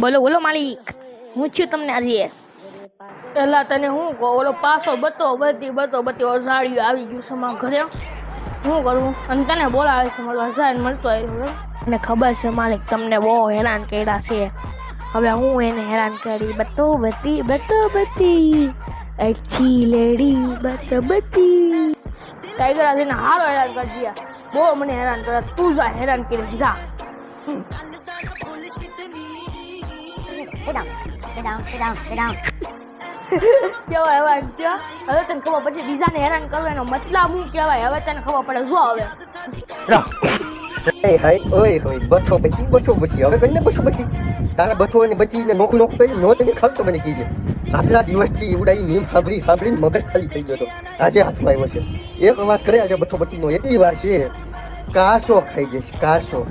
બોલો બોલો માલિક, હું છું તમને આજે. પેલા તને હું કહું, ઓલો પાસો બતો, બધી બતો, બધી ઓઝાડીઓ આવી ગયું છે ઘરે. શું કરું? અને તને બોલાવે છે, મારો હજાર મળતો આવ્યો મને ખબર છે માલિક, તમને બહુ હેરાન કર્યા છે. હવે હું એને હેરાન કરી, બતો, બતી બતો, બતી. અચ્છી લેડી, બતો, બતી. ટાઈગર આજે હારો હેરાન કરી દીધા. બહુ મને હેરાન કર્યા, તું જા હેરાન કરી જા Sit down. Sit down. Sit down. Sit down. કેવાય હેરાન છે? હવે તને ખબર પછી બીજાને હેરાન કરવાનો મતલબ હું કહેવાય? હવે તને ખબર પડે જો હવે. હાય ઓય હોય બસો પછી બસો પછી. હવે કરીને બસો પછી? તારા બસો ને બચીને નોખું નોખું કરી નો તને ખર્ચો મને કીધે આટલા દિવસથી ઉડાઈ નીમ સાંભળી સાંભળીને મગજ ખાલી થઈ ગયો હતો. આજે હાથમાં આવ્યો છે. એક અવાજ કરે આજે બસો બચીનો એટલી વાર છે. કાસો ખાઈ જશે કાસો.